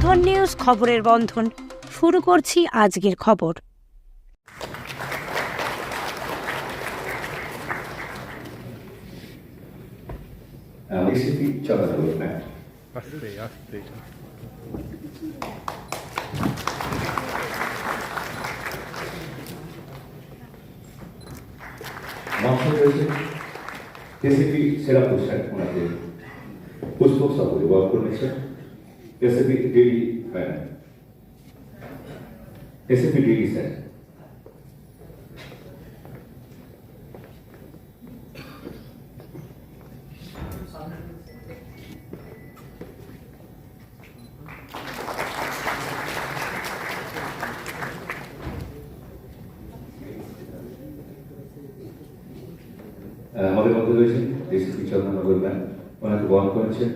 বন্ধন news খবরের বন্ধন। শুরু করছি আজকের খবর। রেসিপি রয়েছে। রেসিপি সেরা পোশাক ওনাদের। পুষ্পক সাগরে ওয়ার্ক করেছেন recipe daily madam recipe daily sir আহ, আমাদের মধ্যে রয়েছেন রেসিপি চন্দ্রনগর ম্যাম ওনাকে বহন করেছেন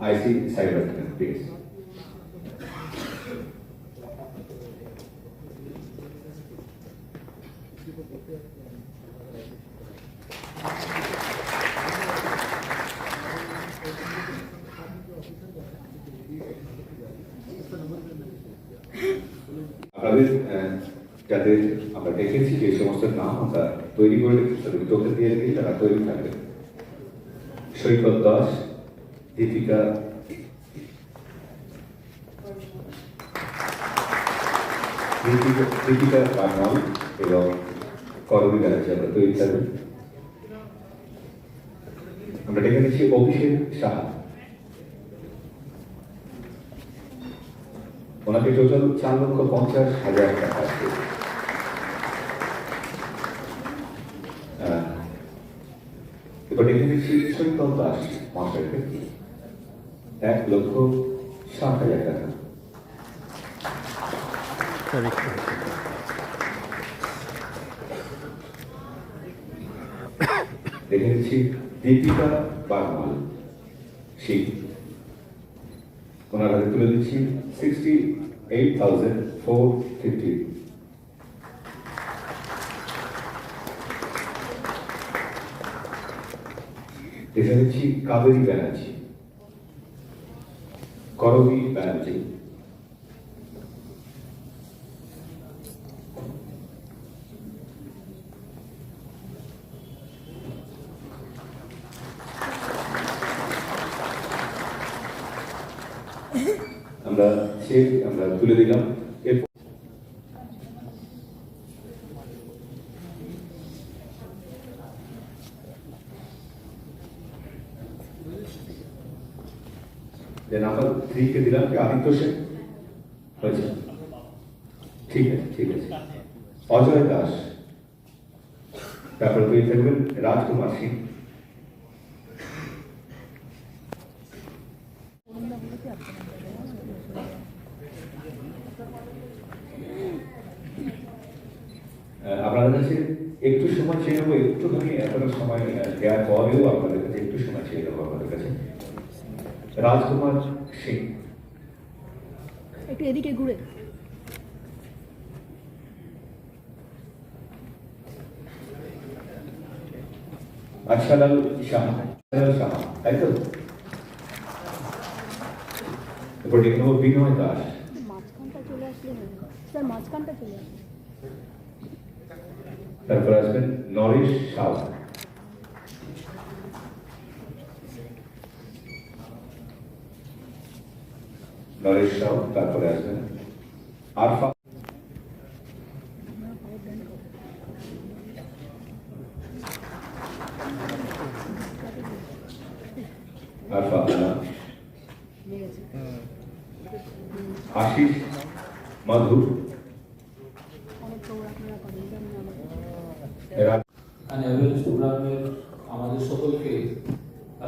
আইসি সাইবার প্লিজ আপনাদের আহ, যাদের আমরা দেখেছি যে সমস্ত নাম আমরা তৈরি চোখে দিয়ে রেখেছি তারা তৈরি থাকবে। সৈকত দাস দীপিকা দীপিকা- এবং করবী আমরা তৈরি থাকবেন আমরা ডেকে নিচ্ছি অভিষেক সাহা। ওনাকে টোটাল চার লক্ষ পঞ্চাশ হাজার টাকা আছে আহ, এবার দেখে নিচ্ছি সৈকত দাস এক লক্ষ ষাট হাজার টাকা। দেখে দীপিকা বাগমাল। সেই, ওনার তুলে দিচ্ছি sixty eight thousand four fifty দেখে নিচ্ছি কাবেরী ব্যানার্জি? করবী ব্যানার্জি আমরা চেক আমরা তুলে দিলাম এরপর যে নাম্বার থ্রি কে দিলাম কি আদিত্য সেন। হয়েছে? ঠিক আছে ঠিক আছে। অজয় দাস। তারপর তৈরি থাকবেন রাজকুমার সিং। আপনাদের কাছে একটু সময় চেয়ে নেব, একটুখানি এতটা সময় দেওয়ার পরেও আপনাদের কাছে একটু সময় চেয়ে নেব আপনাদের কাছে রাজকুমার সিং একটু এদিকে ঘুরে আচ্ছালাল শাহ আচ্ছালাল শাহ তাই তো এরপর ডেকে নেব বিনয় দাস মাঝখানটা চলে আসলে হবে স্যার মাঝখানটা চলে আসবে তারপর আসবেন নরেশ সাউ নরেশ সাউ তারপরে আসবেন। আরফা আরফা আশিস মধু অনেক খবর আপনারা করেন যেমন আমাদের এরা মানে অ্যাভারেজ প্রোগ্রামের আমাদের সকলকে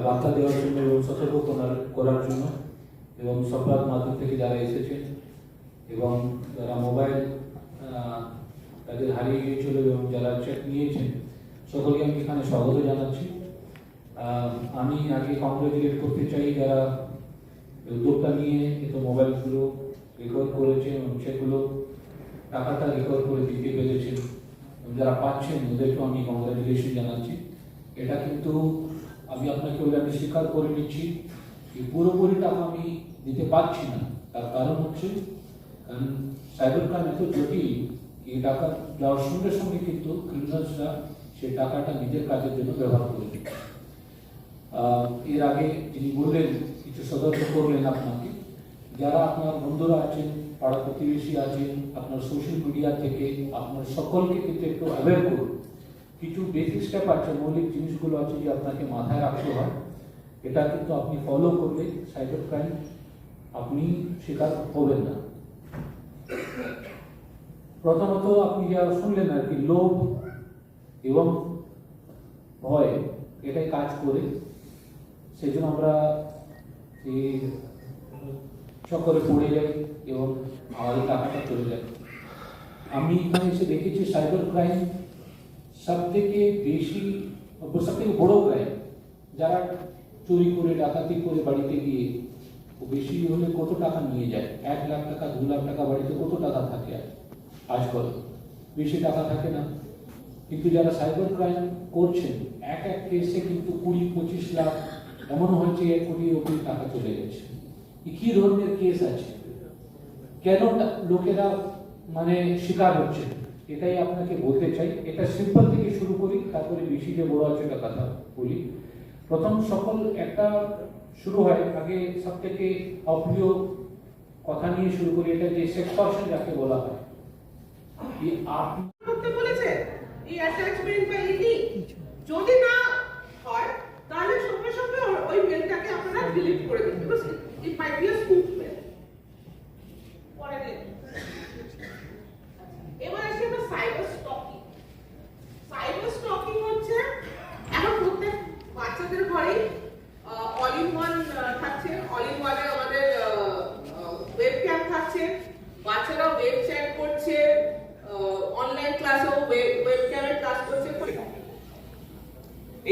বার্তা দেওয়ার জন্য এবং সতর্ক করার- করার জন্য এবং সপ্তাহ মাধ্যম থেকে যারা এসেছেন এবং যারা মোবাইল তাদের হারিয়ে গিয়েছিল এবং যারা চেক নিয়েছেন, সকলকে আমি এখানে স্বাগত জানাচ্ছি। আমি আগে কংগ্রেচুলেট করতে চাই যারা উদ্যোগটা নিয়ে এত মোবাইলগুলো রেকর্ড করেছে এবং সেগুলো টাকাটা রেকর্ড করে দিতে পেরেছেন যারা পাচ্ছেন, ওদেরকেও আমি কংগ্রাচুলেশন জানাচ্ছি। এটা কিন্তু আমি আপনাকে বলে আমি স্বীকার করে নিচ্ছি পুরোপুরি টাকা আমি দিতে পারছি না। তার কারণ হচ্ছে সাইবার ক্রাইম এত জটিল এই টাকা যাওয়ার সঙ্গে সঙ্গে কিন্তু ক্রিমিনালসরা সেই টাকাটা নিজের কাজের জন্য ব্যবহার করে এর আগে যিনি বললেন, কিছু সতর্ক করলেন আপনাকে, যারা আপনার বন্ধুরা আছেন পাড়া প্রতিবেশী আছেন, আপনার সোশ্যাল মিডিয়া থেকে আপনার সকলকে কিন্তু একটু অ্যাওয়্যার করুন। কিছু বেসিক স্টেপ আছে, মৌলিক জিনিসগুলো আছে যে আপনাকে মাথায় রাখতে হয়। এটা কিন্তু আপনি ফলো করলে সাইবার ক্রাইম আপনি শিকার হবেন না। প্রথমত আপনি যা শুনলেন আর কি? লোভ এবং ভয়, এটাই কাজ করে। সেই জন্য আমরা এই চক্করে পড়ে যাই এবং আমাদের টাকাটা চলে যায়। আমি এখানে এসে দেখেছি সাইবার ক্রাইম সব থেকে বেশি সব থেকে বড় ক্রাইম যারা চুরি করে, ডাকাতি করে বাড়িতে গিয়ে ও বেশি হলে কত টাকা নিয়ে যায়? এক লাখ টাকা, দু লাখ টাকা, বাড়িতে কত টাকা থাকে? আর আজকাল বেশি টাকা থাকে না। কিন্তু যারা সাইবার ক্রাইম করছেন, এক এক কেসে কিন্তু কুড়ি, পঁচিশ লাখ এমন হয়েছে এক কোটি অব্দি টাকা চলে গেছে। কি ধরনের কেস আছে? কেন লোকেরা মানে শিকার হচ্ছে? এটাই আপনাকে বলতে চাই। এটা সিম্পল থেকে শুরু করি, তারপরে বেশি যে বড় আছে কথা বলি। প্রথম সকল একটা শুরু হয়। আগে সব থেকে অপ্রিয় কথা নিয়ে শুরু করি, এটা যে সেক্সটর্শন যাকে বলা হয়। এই আপনি করতে বলেছে এই অ্যাটাচমেন্ট বা যদি না হয়, তাহলে সঙ্গে সঙ্গে ওই মেলটাকে আপনারা ডিলিট করে দিন it might be a spoof mail পরে এবার আসি আমরা সাইবার স্টকিং সাইবার স্টকিং হচ্ছে এখন প্রত্যেক বাচ্চাদের ঘরেই অল ইন থাকছে। অল ইন আমাদের ওয়েব ক্যাম থাকছে। বাচ্চারাও ওয়েব চ্যাট অনলাইন ক্লাসেও ওয়েব ক্যামের ক্লাস করছে।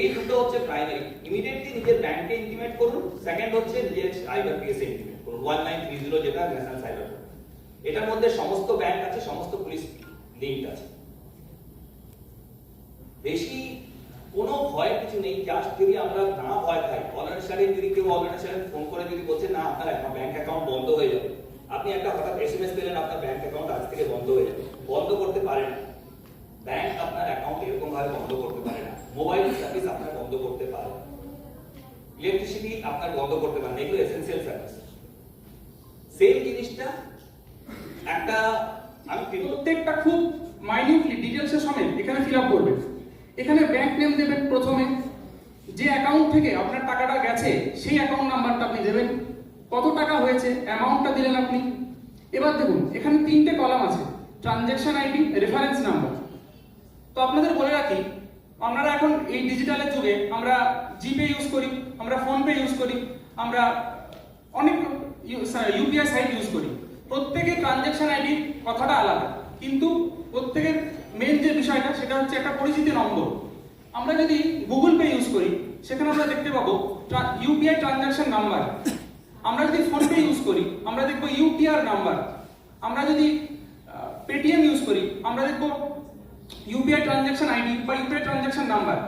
এই দুটো হচ্ছে প্রাইমারি ইমিডিয়েটলি নিজের ব্যাংকে ইন্টিমেট করুন। সেকেন্ড হচ্ছে নিজের সাইবার কেসে ইন্টিমেট করুন। ওয়ান নাইন থ্রি জিরো যেটা ন্যাশনাল সাইবার এটার মধ্যে সমস্ত ব্যাংক আছে, সমস্ত পুলিশ লিঙ্ক আছে। বেশি কোনো ভয় কিছু নেই জাস্ট যদি আমরা না ভয় পাই অর্গানাইজেশনে যদি কেউ অর্গানাইজেশনে ফোন করে যদি বলছে, না, আপনার ব্যাংক অ্যাকাউন্ট বন্ধ হয়ে যাবে। আপনি একটা হঠাৎ এস এম এস পেলেন, আপনার ব্যাংক অ্যাকাউন্ট আজ থেকে বন্ধ হয়ে যাবে। বন্ধ করতে পারেন ব্যাংক আপনার অ্যাকাউন্ট এরকম ভাবে বন্ধ করতে পারে না। মোবাইল সার্ভিস আপনার বন্ধ করতে পারে। ইলেকট্রিসিটি আপনার বন্ধ করতে পারে এগুলো এসেন্সিয়াল সার্ভিস সেম জিনিসটা একটা, আমি প্রত্যেকটা খুব মাইনিউটলি ডিটেলসের সমেত এখানে ফিল আপ করবেন। এখানে ব্যাংক নেম দেবেন প্রথমে। যে অ্যাকাউন্ট থেকে আপনার টাকাটা গেছে, সেই অ্যাকাউন্ট নাম্বারটা আপনি দেবেন। কত টাকা হয়েছে অ্যামাউন্টটা দিলেন আপনি। এবার দেখুন, এখানে তিনটে কলাম আছে। ট্রানজ্যাকশন আইডি রেফারেন্স নাম্বার তো আপনাদের বলে রাখি, আপনারা এখন এই ডিজিটালের যুগে আমরা জিপে ইউজ করি, আমরা ফোনপে ইউজ করি, আমরা অনেক ইউপিআই সাইট ইউজ করি। প্রত্যেকের ট্রানজ্যাকশন আইডি কথাটা আলাদা। কিন্তু প্রত্যেকের মেন যে বিষয়টা, সেটা হচ্ছে একটা পরিচিতি নম্বর আমরা যদি গুগল পে ইউজ করি, সেখানে আমরা দেখতে পাবো ইউপিআই ট্রানজ্যাকশন নাম্বার আমরা যদি ফোনপে ইউজ করি, আমরা দেখব ইউপিআর নাম্বার আমরা যদি পেটিএম ইউজ করি, আমরা দেখব ইউপিআই ট্রানজ্যাকশন আইডি বা ইউপিআই ট্রানজ্যাকশন নাম্বার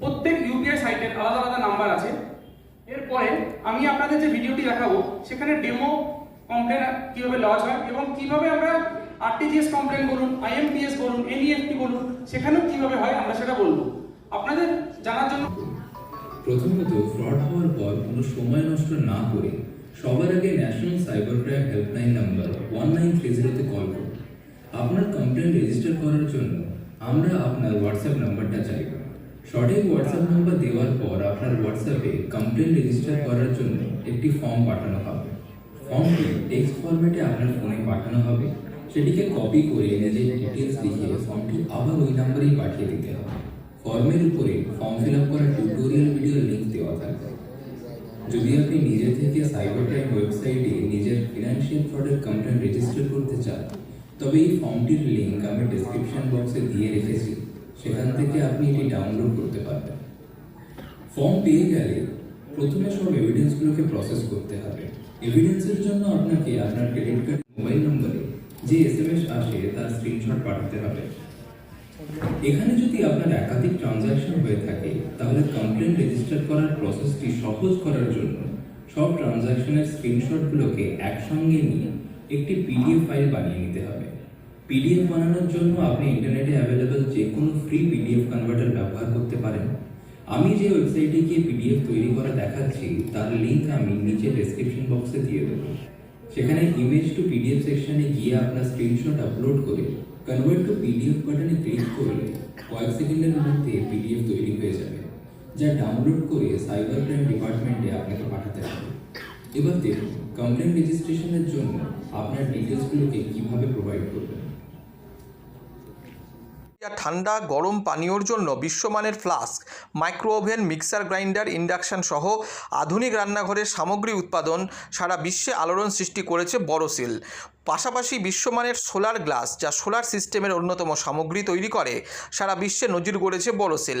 প্রত্যেক ইউপিআই সাইটের আলাদা আলাদা নাম্বার আছে। এরপরে আমি আপনাদের যে ভিডিওটি দেখাবো, সেখানে ডেমো কমপ্লেন কীভাবে লজ হয় এবং কীভাবে আমরা আরটিজিএস কমপ্লেন বলুন আইএমপিএস বলুন এনইএফটি বলুন, সেখানেও কীভাবে হয় আমরা সেটা বলব। আপনাদের জানার জন্য প্রথমত ফ্রড হওয়ার পর কোনো সময় নষ্ট না করে সবার আগে national cyber crime helpline number one nine three জিরোতে কল করুন। আপনার কমপ্লেন রেজিস্টার করার জন্য আমরা আপনার হোয়াটসঅ্যাপ নাম্বারটা চাইব। সঠিক হোয়াটসঅ্যাপ নাম্বার দেওয়ার পর আপনার হোয়াটসঅ্যাপে কমপ্লেন রেজিস্টার করার জন্য একটি ফর্ম পাঠানো হবে। ফর্মটি টেক্সট ফরম্যাটে আপনার ফোনে পাঠানো হবে। সেটিকে কপি করে নিজের ডিটেলস লিখে ফর্মটি আবার ওই নাম্বারেই পাঠিয়ে দিতে হবে ফর্মের উপরে ফর্ম ফিল আপ করার টিউটোরিয়াল ভিডিও লিংক দেওয়া থাকবে যদি আপনি নিজে থেকে সাইবার ক্রাইম ওয়েবসাইটে নিজের ফিনান্সিয়াল ফ্রডের কমপ্লেন রেজিস্টার করতে চান তবে এই ফর্মটির লিংক আমি ডেসক্রিপশন বক্সে দিয়ে রেখেছি সেখান থেকে আপনি এটি ডাউনলোড করতে পারবেন। ফর্ম পেয়ে গেলে প্রথমে সব এভিডেন্সগুলোকে প্রসেস করতে হবে। এভিডেন্সের জন্য আপনাকে আপনার ক্রেডিট কার্ড মোবাইল নম্বরে যে এস এম এস আসে, তার স্ক্রিনশট পাঠাতে হবে। এখানে যদি আপনার একাধিক ট্রানজাকশন হয়ে থাকে, তাহলে কমপ্লেন রেজিস্টার করার প্রসেসটি সহজ করার জন্য সব ট্রানজাকশনের স্ক্রিনশটগুলোকে একসঙ্গে নিয়ে একটি পিডিএফ ফাইল বানিয়ে নিতে হবে। পিডিএফ বানানোর জন্য আপনি ইন্টারনেটে অ্যাভেলেবল যে কোনো ফ্রি পিডিএফ কনভার্টার ব্যবহার করতে পারেন। আমি যে ওয়েবসাইটে গিয়ে পিডিএফ তৈরি করা দেখাচ্ছি, তার লিঙ্ক আমি নিচে ডেসক্রিপশন বক্সে দিয়ে দেবো। সেখানে ইমেজ টু পিডিএফ সেকশনে গিয়ে আপনার স্ক্রিনশট আপলোড করে কনভার্ট টু পিডিএফ বাটনে ক্লিক করলে কয়েক সেকেন্ডের মধ্যে পিডিএফ তৈরি হয়ে যাবে, যা ডাউনলোড করে সাইবার ক্রাইম ডিপার্টমেন্টে আপনাকে পাঠাতে হবে। এবার দেখুন কমপ্লেন রেজিস্ট্রেশনের জন্য আপনার ডিটেলসগুলোকে কীভাবে প্রোভাইড করবেন। ঠান্ডা গরম পানীয়র জন্য বিশ্বমানের flask micro oven mixer grinder, induction সহ আধুনিক রান্নাঘরের সামগ্রী উৎপাদন সারা বিশ্বে আলোড়ন সৃষ্টি করেছে বড়সিল পাশাপাশি বিশ্বমানের সোলার গ্লাস, যা সোলার সিস্টেমের অন্যতম সামগ্রী তৈরি করে, সারা বিশ্বে নজির গড়েছে বড়সিল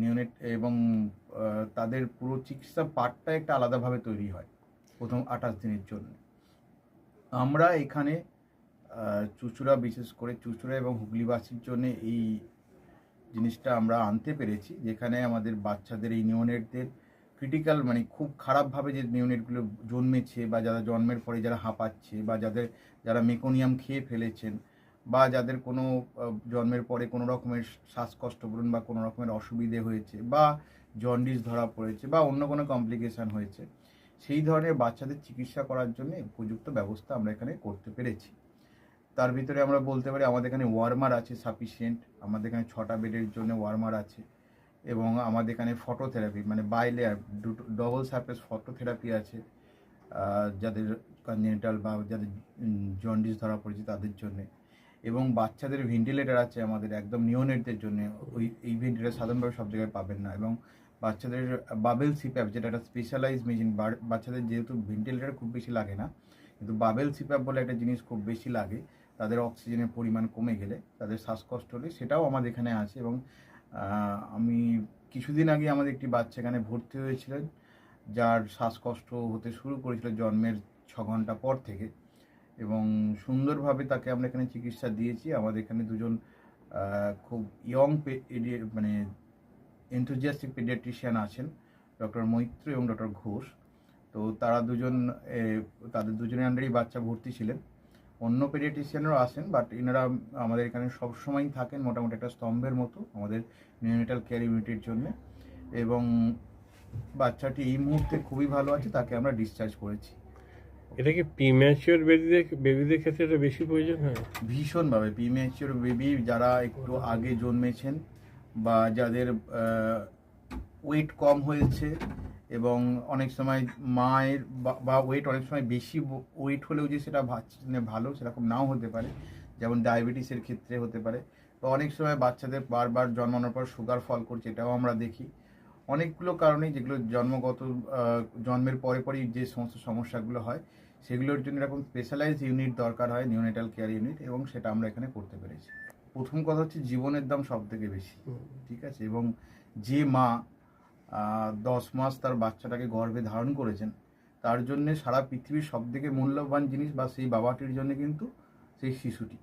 নিউনেট এবং তাদের পুরো চিকিৎসা পার্টটা একটা আলাদাভাবে তৈরি হয় প্রথম আঠাশ দিনের জন্য। আমরা এখানে চুঁচুড়া বিশেষ করে চুচুড়া এবং হুগলিবাসীর জন্য এই জিনিসটা আমরা আনতে পেরেছি, যেখানে আমাদের বাচ্চাদের এই নিউনেটদের ক্রিটিক্যাল মানে খুব খারাপভাবে যে নিউনেটগুলো জন্মেছে বা যারা জন্মের পরে যারা হাঁপাচ্ছে বা যাদের, যারা মেকোনিয়াম খেয়ে ফেলেছেন বা যাদের কোনো জন্মের পরে কোনো রকমের শ্বাসকষ্ট বলুন বা কোনো রকমের অসুবিধে হয়েছে বা জন্ডিস ধরা পড়েছে বা অন্য কোনো কমপ্লিকেশান হয়েছে, সেই ধরনের বাচ্চাদের চিকিৎসা করার জন্য উপযুক্ত ব্যবস্থা আমরা এখানে করতে পেরেছি। তার ভিতরে আমরা বলতে পারি আমাদের এখানে ওয়ার্মার আছে সাফিসিয়েন্ট আমাদের এখানে ছটা বেডের জন্য ওয়ার্মার আছে এবং আমাদের এখানে ফটোথেরাপি মানে বাই লেয়ার দুটো ডবল সারফেস ফটোথেরাপি আছে যাদের কনজেনিটাল বা যাদের জন্ডিস ধরা পড়েছে তাদের জন্যে। এবং বাচ্চাদের ভেন্টিলেটার আছে আমাদের একদম নিওনেটদের জন্য। ওই, এই ভেন্টিলেটার সাধারণভাবে সব জায়গায় পাবেন না এবং বাচ্চাদের বাবেল সিপ্যাপ যেটা একটা স্পেশালাইজ মেশিন বাচ্চাদের যেহেতু ভেন্টিলেটার খুব বেশি লাগে না, কিন্তু বাবেল সিপ্যাপ বলে একটা জিনিস খুব বেশি লাগে, তাদের অক্সিজেনের পরিমাণ কমে গেলে, তাদের শ্বাসকষ্ট হলে সেটাও আমাদের এখানে আছে এবং আমি কিছুদিন আগে আমাদের একটি বাচ্চা এখানে ভর্তি হয়েছিলেন, যার শ্বাসকষ্ট হতে শুরু করেছিল জন্মের ছ ঘণ্টা পর থেকে। এবং সুন্দরভাবে তাকে আমরা এখানে চিকিৎসা দিয়েছি। আমাদের এখানে দুজন খুব ইয়ং মানে এনথুজিয়াস্টিক পেডিয়াট্রিশিয়ান আছেন ডক্টর মৈত্র এবং ডক্টর ঘোষ। তো তারা দুজন তাদের দুজনের আন্ডারেই বাচ্চা ভর্তি ছিলেন। অন্য পেডিয়াট্রিশিয়ানরাও আসেন বাট এনারা আমাদের এখানে সবসময়ই থাকেন মোটামুটি একটা স্তম্ভের মতো আমাদের নিউনেটাল কেয়ার ইউনিটের জন্য। এবং বাচ্চাটি এই মুহূর্তে খুবই ভালো আছে, তাকে আমরা ডিসচার্জ করেছি। এটা কি প্রিম্যাচিওর বেবিদের বেবিদের ক্ষেত্রে এটা বেশি প্রয়োজন হয়? ভীষণভাবে প্রিম্যাচিওর বেবি যারা একটু আগে জন্মেছেন বা যাদের ওয়েট কম হয়েছে এবং অনেক সময় মায়ের বা- ওয়েট অনেক সময় বেশি ওয়েট হলেও যে সেটা বাচ্চা ভালো সেরকম নাও হতে পারে, যেমন ডায়াবেটিসের ক্ষেত্রে হতে পারে বা অনেক সময় বাচ্চাদের বারবার জন্মানোর পর সুগার ফল করছে, এটাও আমরা দেখি। অনেকগুলো কারণেই যেগুলো জন্মগত জন্মের পরে পরেই যে সমস্ত সমস্যাগুলো হয় সেগুলোর জন্য এরকম স্পেশালাইজ ইউনিট দরকার হয় নিউনেটাল কেয়ার ইউনিট এবং সেটা আমরা এখানে করতে পেরেছি। প্রথম কথা হচ্ছে জীবনের দাম সব থেকে বেশি ঠিক আছে? এবং যে মা দশ মাস তার বাচ্চাটাকে গর্ভে ধারণ করেছেন তার জন্য সারা পৃথিবীর সব থেকে মূল্যবান জিনিস বা সেই বাবাটির জন্য কিন্তু সেই শিশুটি।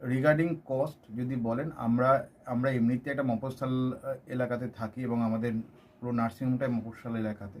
রিগার্ডিং কস্ট যদি বলেন আমরা আমরা এমনিতে একটা মফস্বল আহ, এলাকাতে থাকি এবং আমাদের পুরো নার্সিংহোমটাই মফস্বল এলাকাতে।